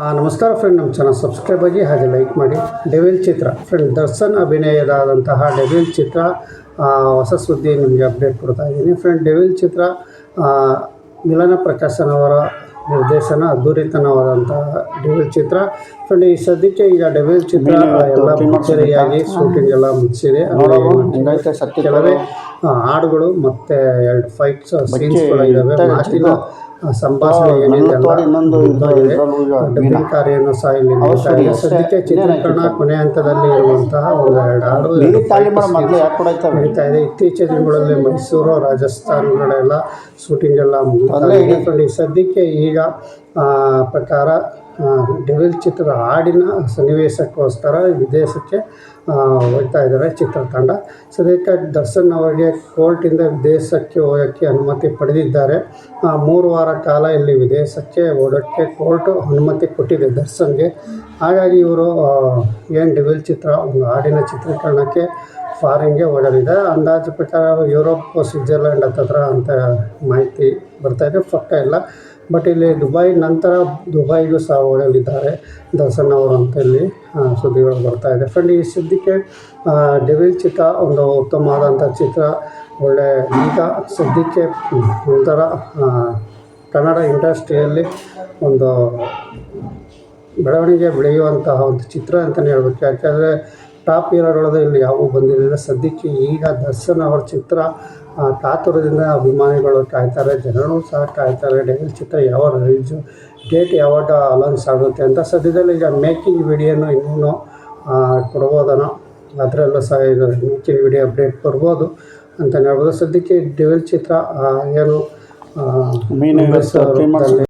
ಆ, ನಮಸ್ಕಾರ ಫ್ರೆಂಡ್ ನಮ್ಮ ಚಾನಲ್ ಸಬ್ಸ್ಕ್ರೈಬ್ ಆಗಿ ಹಾಗೆ ಲೈಕ್ ಮಾಡಿ. ಡೆವಿಲ್ ಚಿತ್ರ ಫ್ರೆಂಡ್ ದರ್ಶನ್ ಅಭಿನಯದಾದಂತಹ ಡೆವಿಲ್ ಚಿತ್ರ ಹೊಸ ಸುದ್ದಿ ನಿಮಗೆ ಅಪ್ಡೇಟ್ ಕೊಡ್ತಾ ಇದ್ದೀನಿ. ಫ್ರೆಂಡ್ ಡೆವಿಲ್ ಚಿತ್ರ ಮಿಲನ ಪ್ರಕಾಶನ್ ಪ್ರಕಾಶನವರ ನಿರ್ದೇಶನ ಅದ್ದೂರಿತನವಾದಂತಹ ಡೆವಿಲ್ ಚಿತ್ರ ಫ್ರೆಂಡ್ ಈ ಸದ್ಯಕ್ಕೆ ಈಗ ಡೆವಿಲ್ ಚಿತ್ರ ಎಲ್ಲ ಭರ್ಜರಿಯಾಗಿ ಶೂಟಿಂಗ್ ಎಲ್ಲ ಮುಗಿಸಿದೆ ಕೆಲವೇ ಹಾಡುಗಳು ಮತ್ತೆ ಎರಡು ಫೈಟ್ಸ್ ಸೀನ್ಸ್ಗಳು ಆ, ಸಂಭಾಷಣೆ ಏನಿದೆ ಎಲ್ಲ ಇನ್ನೊಂದು ಮುಗ್ದೋಗಿದೆ. ಇದ್ರಲ್ಲೂ ಈಗ ಡಬ್ಬಿಂಗ್ ಕಾರ್ಯವನ್ನು ಸಹ ಇಲ್ಲಿ ನಡೀತಾ ಇದೆ ಸದ್ಯಕ್ಕೆ ಚಿತ್ರೀಕರಣ ಕೊನೆ ಹಂತದಲ್ಲಿ ಇರುವಂತಹ ಒಂದು ಎರಡು ಹಾಡು ನಡೀತಾ ಇದೆ. ಇತ್ತೀಚಿನ ದಿನಗಳಲ್ಲಿ ಮೈಸೂರು ರಾಜಸ್ಥಾನಗಳೆಲ್ಲ ಶೂಟಿಂಗ್ ಎಲ್ಲ ಈ ಸದ್ಯಕ್ಕೆ ಈಗ ಆ, ಪ್ರಕಾರ ಡೆವಿಲ್ ಚಿತ್ರದ ಹಾಡಿನ ಸನ್ನಿವೇಶಕ್ಕೋಸ್ಕರ ವಿದೇಶಕ್ಕೆ ಹೋಗ್ತಾ ಇದ್ದಾರೆ, ಚಿತ್ರತಂಡ. ಸದ್ಯಕ್ಕೆ ದರ್ಶನ್ ಅವರಿಗೆ ಕೋರ್ಟಿಂದ ವಿದೇಶಕ್ಕೆ ಹೋಗೋಕ್ಕೆ ಅನುಮತಿ ಪಡೆದಿದ್ದಾರೆ. ಮೂರು ವಾರ ಕಾಲ ಇಲ್ಲಿ ವಿದೇಶಕ್ಕೆ ಓಡೋಕ್ಕೆ ಕೋರ್ಟು ಅನುಮತಿ ಕೊಟ್ಟಿದೆ ದರ್ಶನ್ಗೆ. ಹಾಗಾಗಿ ಇವರು ಏನು ಡೆವಿಲ್ ಚಿತ್ರ, ಒಂದು ಹಾಡಿನ ಚಿತ್ರೀಕರಣಕ್ಕೆ ಫಾರಿನ್ಗೆ ಹೋಗಲಿದೆ ಅಂದಾಜು ಪ್ರಕಾರ ಯುರೋಪ್ ಸ್ವಿಟ್ಜರ್ಲ್ಯಾಂಡ್ ಹತ್ತತ್ರ ಅಂತ ಮಾಹಿತಿ ಬರ್ತಾ ಇದೆ, ಪಕ್ಕ ಇಲ್ಲ. ಬಟ್ ಇಲ್ಲಿ ದುಬೈ ನಂತರ ದುಬೈಗೂ ಸಹ ಓಡಲಿದ್ದಾರೆ ದರ್ಶನ್ ಅವರು ಅಂತ ಇಲ್ಲಿ ಸುದ್ದಿಗಳು ಬರ್ತಾ ಇದೆ. ಫ್ರೆಂಡ್ ಈ ಸುದ್ದಿಗೆ ಡೆವಿಲ್ ಚಿತ್ರ ಒಂದು ಉತ್ತಮವಾದಂಥ ಚಿತ್ರ, ಒಳ್ಳೆ ಈಗ ಸದ್ಯಕ್ಕೆ ಒಂಥರ ಕನ್ನಡ ಇಂಡಸ್ಟ್ರಿಯಲ್ಲಿ ಒಂದು ಬೆಳವಣಿಗೆ ಬೆಳೆಯುವಂತಹ ಒಂದು ಚಿತ್ರ ಅಂತಲೇ ಹೇಳ್ಬೇಕು. ಯಾಕೆಂದರೆ ಟಾಪ್ ಹೀರೋಗಳದ್ದು ಇಲ್ಲಿ ಯಾವುವು ಬಂದಿರಲಿಲ್ಲ. ಸದ್ಯಕ್ಕೆ ಈಗ ದರ್ಶನ್ ಅವರ ಚಿತ್ರ ಕಾತುರದಿಂದ ಅಭಿಮಾನಿಗಳು ಕಾಯ್ತಾರೆ ಜನರು ಸಹ ಕಾಯ್ತಾರೆ. ಡೆವಿಲ್ ಚಿತ್ರ ಯಾವ ರಿಲೀಸು ಡೇಟ್ ಯಾವಾಗ ಅಲೌನ್ಸ್ ಆಗುತ್ತೆ ಅಂತ ಸದ್ಯದಲ್ಲಿ ಈಗ ಮೇಕಿಂಗ್ ವಿಡಿಯೋನು ಇನ್ನೂ ಕೊಡ್ಬೋದನ ಅದರಲ್ಲೂ ಸಹ ಇದು ಮೇಕಿಂಗ್ ವಿಡಿಯೋ ಅಪ್ಡೇಟ್ ಬರ್ಬೋದು ಅಂತಲೇ ಹೇಳ್ಬೋದು. ಸದ್ಯಕ್ಕೆ ಡೆವಿಲ್ ಚಿತ್ರ ಏನು ಮೀನು